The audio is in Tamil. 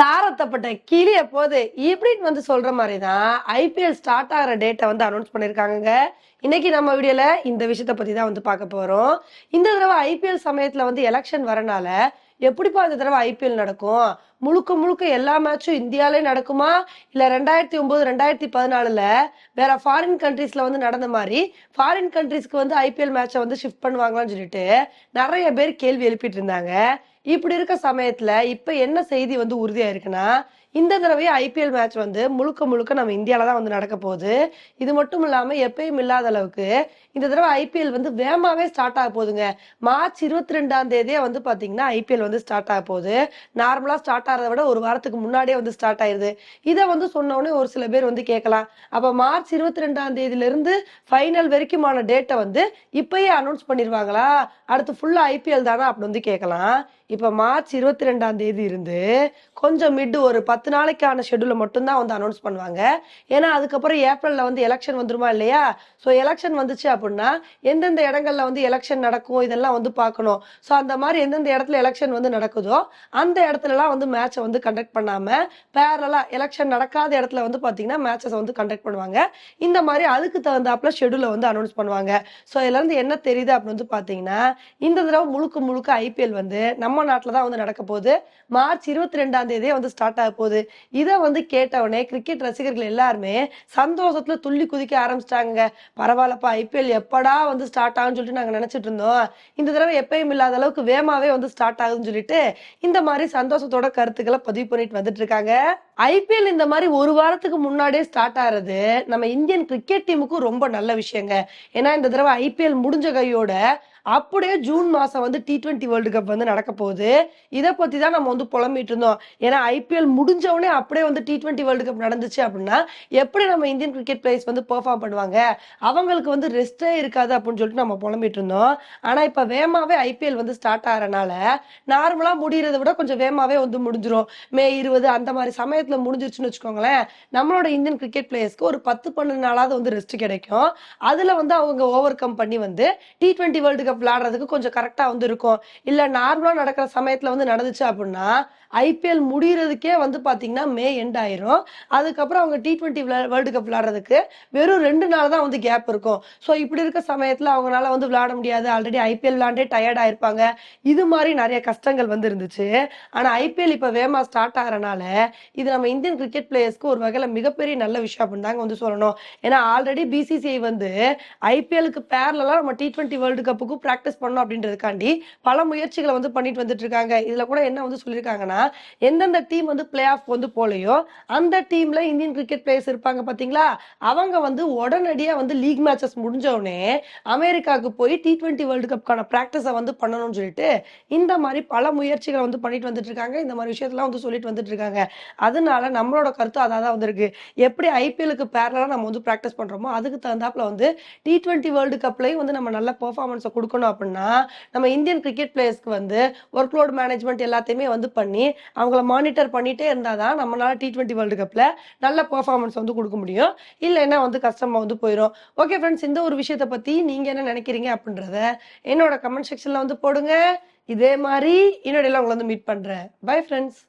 தாரத்தப்பட்ட கிளிய போது இப்படின்னு வந்து சொல்ற மாதிரி தான் ஐபிஎல் ஸ்டார்ட் ஆகிற டேட்டை வந்து அனௌன்ஸ் பண்ணியிருக்காங்க இன்னைக்கு நம்ம வீடியோல இந்த விஷயத்த பத்தி தான் வந்து பார்க்க போறோம். இந்த தடவை ஐபிஎல் சமயத்துல வந்து எலெக்ஷன் வரனால எப்படிப்பா இந்த தடவை ஐபிஎல் நடக்கும்? முழுக்க முழுக்க எல்லா மேட்சும் இந்தியாலே நடக்குமா? இல்லை ரெண்டாயிரத்தி ஒன்பது ரெண்டாயிரத்தி பதினாலுல வேற ஃபாரின் கண்ட்ரீஸ்ல வந்து நடந்த மாதிரி ஃபாரின் கண்ட்ரீஸ்க்கு வந்து ஐபிஎல் மேட்சை வந்து ஷிஃப்ட் பண்ணுவாங்களான்னு சொல்லிட்டு நிறைய பேர் கேள்வி எழுப்பிட்டு இருந்தாங்க. இப்படி இருக்க சமயத்துல இப்ப என்ன செய்தி வந்து உறுதியா இருக்குன்னா இந்த தடவை ஐபிஎல் மேட்ச் வந்து முழுக்க முழுக்க நம்ம இந்தியாவில் தான் வந்து நடக்க போகுது. இது மட்டும் இல்லாமல் எப்பயும் இல்லாத அளவுக்கு இந்த தடவை ஐபிஎல் வந்து வேகமாகவே ஸ்டார்ட் ஆக போகுதுங்க. மார்ச் இருபத்தி ரெண்டாம் தேதியே வந்து பார்த்தீங்கன்னா ஐபிஎல் வந்து ஸ்டார்ட் ஆக போகுது. நார்மலாக ஸ்டார்ட் ஆகிறத விட ஒரு வாரத்துக்கு முன்னாடியே வந்து ஸ்டார்ட் ஆயிருது. இதை வந்து சொன்ன ஒரு சில பேர் வந்து கேட்கலாம். அப்போ மார்ச் இருபத்தி ரெண்டாம் தேதியிலிருந்து ஃபைனல் வரைக்குமான டேட்டை வந்து இப்பயே அனௌன்ஸ் பண்ணிடுவாங்களா அடுத்து ஃபுல்லாக ஐபிஎல் தானா? அப்படி வந்து கேட்கலாம். இப்போ மார்ச் இருபத்தி ரெண்டாம் தேதி இருந்து கொஞ்சம் மிட் ஒரு பத்து பத்து நாளைக்கான ஷெட்யூலை மட்டும்தான் வந்து அனௌன்ஸ் பண்ணுவாங்க. ஏன்னா அதுக்கப்புறம் ஏப்ரலில் வந்து எலெக்ஷன் வந்துருமா இல்லையா? ஸோ எலெக்ஷன் வந்துச்சு அப்படின்னா எந்தெந்த இடங்கள்ல வந்து எலெக்ஷன் நடக்கும் இதெல்லாம் வந்து பார்க்கணும். ஸோ அந்த மாதிரி எந்தெந்த இடத்துல எலெக்ஷன் வந்து நடக்குதோ அந்த இடத்துலலாம் வந்து மேட்சை வந்து கண்டக்ட் பண்ணாமல் பேரலா எலெக்ஷன் நடக்காத இடத்துல வந்து பார்த்தீங்கன்னா மேட்சஸ் வந்து கண்டக்ட் பண்ணுவாங்க. இந்த மாதிரி அதுக்கு தகுந்தாப்புல ஷெட்யூலை வந்து அனௌன்ஸ் பண்ணுவாங்க. ஸோ இதுலேருந்து என்ன தெரியுது அப்படின்னு வந்து பார்த்தீங்கன்னா இந்த தடவை முழுக்க முழுக்க ஐபிஎல் வந்து நம்ம நாட்டில் தான் வந்து நடக்க போகுது. மார்ச் இருபத்தி ரெண்டாம் தேதியே வந்து ஸ்டார்ட் ஆக போகுது. இதை வந்து கேட்டவொடனே கிரிக்கெட் ரசிகர்கள் எல்லாருமே சந்தோஷத்துல துள்ளி குதிக்க ஆரம்பிச்சிட்டாங்க. பரவாயில்லப்பா ஐபிஎல் எப்படா வந்து ஸ்டார்ட் ஆகும்னு சொல்லிட்டு நாங்க நினைச்சிட்டு இருந்தோம். இந்த தடவை எப்பயும் இல்லாத அளவுக்கு வேமாவே வந்து ஸ்டார்ட் ஆகுதுன்னு சொல்லிட்டு இந்த மாதிரி சந்தோஷத்தோட கருத்துக்களை பதிவு பண்ணிட்டு வந்துட்டு இருக்காங்க. ஐபிஎல் இந்த மாதிரி ஒரு வாரத்துக்கு முன்னாடியே ஸ்டார்ட் ஆறது நம்ம இந்தியன் கிரிக்கெட் டீமுக்கும் ரொம்ப நல்ல விஷயங்க. ஏன்னா இந்த தடவை ஐபிஎல் முடிஞ்ச கையோட அப்படியே ஜூன் மாசம் வந்து டி ட்வெண்ட்டி வேர்ல்டு கப் வந்து நடக்க போகுது. இதை பத்தி தான் நம்ம வந்து புலம்பிட்டு இருந்தோம். ஏன்னா ஐபிஎல் முடிஞ்சவொடனே அப்படியே வந்து டி டுவெண்ட்டி வேர்ல்டு கப் நடந்துச்சு அப்படின்னா எப்படி நம்ம இந்தியன் கிரிக்கெட் பிளேயர்ஸ் வந்து பெர்ஃபார்ம் பண்ணுவாங்க? அவங்களுக்கு வந்து ரெஸ்டே இருக்காது அப்படின்னு சொல்லிட்டு நம்ம புலம்பிட்டு இருந்தோம். ஆனா இப்ப வேகமாகவே ஐபிஎல் வந்து ஸ்டார்ட் ஆகிறனால நார்மலா முடியறதை விட கொஞ்சம் வேகமாகவே வந்து முடிஞ்சிரும். மே இருபது அந்த மாதிரி சமயத்துல முடிஞ்சிருச்சுன்னு வச்சுக்கோங்களேன் நம்மளோட இந்தியன் கிரிக்கெட் பிளேயர்ஸ்க்கு ஒரு பத்து பன்னெண்டு நாளாவது வந்து ரெஸ்ட் கிடைக்கும். அதுல வந்து அவங்க ஓவர் கம் பண்ணி வந்து டி ட்வெண்ட்டி வேர்ல்டு கப் விளையாடுறதுக்கு கொஞ்சம் கரெக்டாக வந்து இருக்கும். இல்லை நார்மலாக நடக்கிற சமயத்தில் வந்து நடந்துச்சு அப்படின்னா ஐபிஎல் முடிகிறதுக்கே வந்து பார்த்தீங்கன்னா மே எண்ட் ஆயிரும். அதுக்கப்புறம் அவங்க டி டுவெண்ட்டி வேர்ல்டு கப் விளாட்றதுக்கு வெறும் ரெண்டு நாள் தான் வந்து கேப் இருக்கும். ஸோ இப்படி இருக்க சமயத்தில் அவங்களால வந்து விளாட முடியாது. ஆல்ரெடி ஐபிஎல் விளாண்டே டயர்ட் ஆயிருப்பாங்க. இது மாதிரி நிறைய கஷ்டங்கள் வந்து இருந்துச்சு. ஆனால் ஐபிஎல் இப்போ வேமா ஸ்டார்ட் ஆகிறனால இது நம்ம இந்தியன் கிரிக்கெட் பிளேயர்ஸ்க்கு ஒரு வகையில் மிகப்பெரிய நல்ல விஷயம் அப்படின்னு தாங்க வந்து சொல்லணும். ஏன்னா ஆல்ரெடி பிசிசிஐ வந்து ஐபிஎலுக்கு பேர்லலாம் நம்ம டி ட்வெண்ட்டி வேர்ல்டு கப்புக்கு ப்ராக்டிஸ் பண்ணணும் அப்படின்றதுக்காண்டி பல முயற்சிகளை வந்து பண்ணிட்டு வந்துட்டு இருக்காங்க இதுல கூட என்ன வந்து சொல்லியிருக்காங்கன்னா எந்தெந்த டீம் வந்து பிளே ஆஃப் வந்து போலையோ அந்த டீம்ல இந்தியன் கிரிக்கெட் பிளேயர்ஸ் இருப்பாங்க பாத்தீங்களா? அவங்க வந்து உடனடியா வந்து லீக் மேட்சஸ் முடிஞ்ச உடனே அமெரிக்காவுக்கு போய் டி டுவெண்ட்டி வேர்ல்டு கப்கான ப்ராக்டிஸை வந்து பண்ணணும்னு சொல்லிட்டு இந்த மாதிரி பல முயற்சிகளை வந்து பண்ணிட்டு வந்துட்டு இருக்காங்க இந்த மாதிரி விஷயத்தெல்லாம் வந்து சொல்லிட்டு வந்துட்டு இருக்காங்க அதனால நம்மளோட கருத்து அதான் தான் வந்திருக்கு. எப்படி ஐபிஎலுக்கு பேரலாக நம்ம வந்து ப்ராக்டிஸ் பண்றோமோ அதுக்கு தகுந்தாப்புல வந்து டி டுவெண்ட்டி வேர்ல்டு கப்லையும் வந்து நம்ம நல்ல பெர்ஃபார்மன்ஸை கொடுக்கணும் அப்படின்னா நம்ம இந்தியன் கிரிக்கெட் பிளேயர்ஸ்க்கு வந்து ஒர்க் லோட் மேனேஜ்மெண்ட் எல்லாத்தையுமே வந்து பண்ணி அவங்கள மானிட்டர் பண்ணிட்டே இருந்தாதான் நம்மளால டி டுவெண்ட்டி வேர்ல்டு கப்ல நல்ல பெர்ஃபார்மன்ஸ் வந்து கொடுக்க முடியும். இல்லைன்னா வந்து கஷ்டமாக வந்து போயிடும் ஓகே ஃப்ரெண்ட்ஸ் இந்த ஒரு விஷயத்தை பற்றி நீங்க என்ன நினைக்கிறீங்க அப்படின்றத என்னோட கமெண்ட் செக்ஷன்ல வந்து போடுங்க. இதே மாதிரி இன்னொடையில உங்களை வந்து மீட் பண்றேன். Bye friends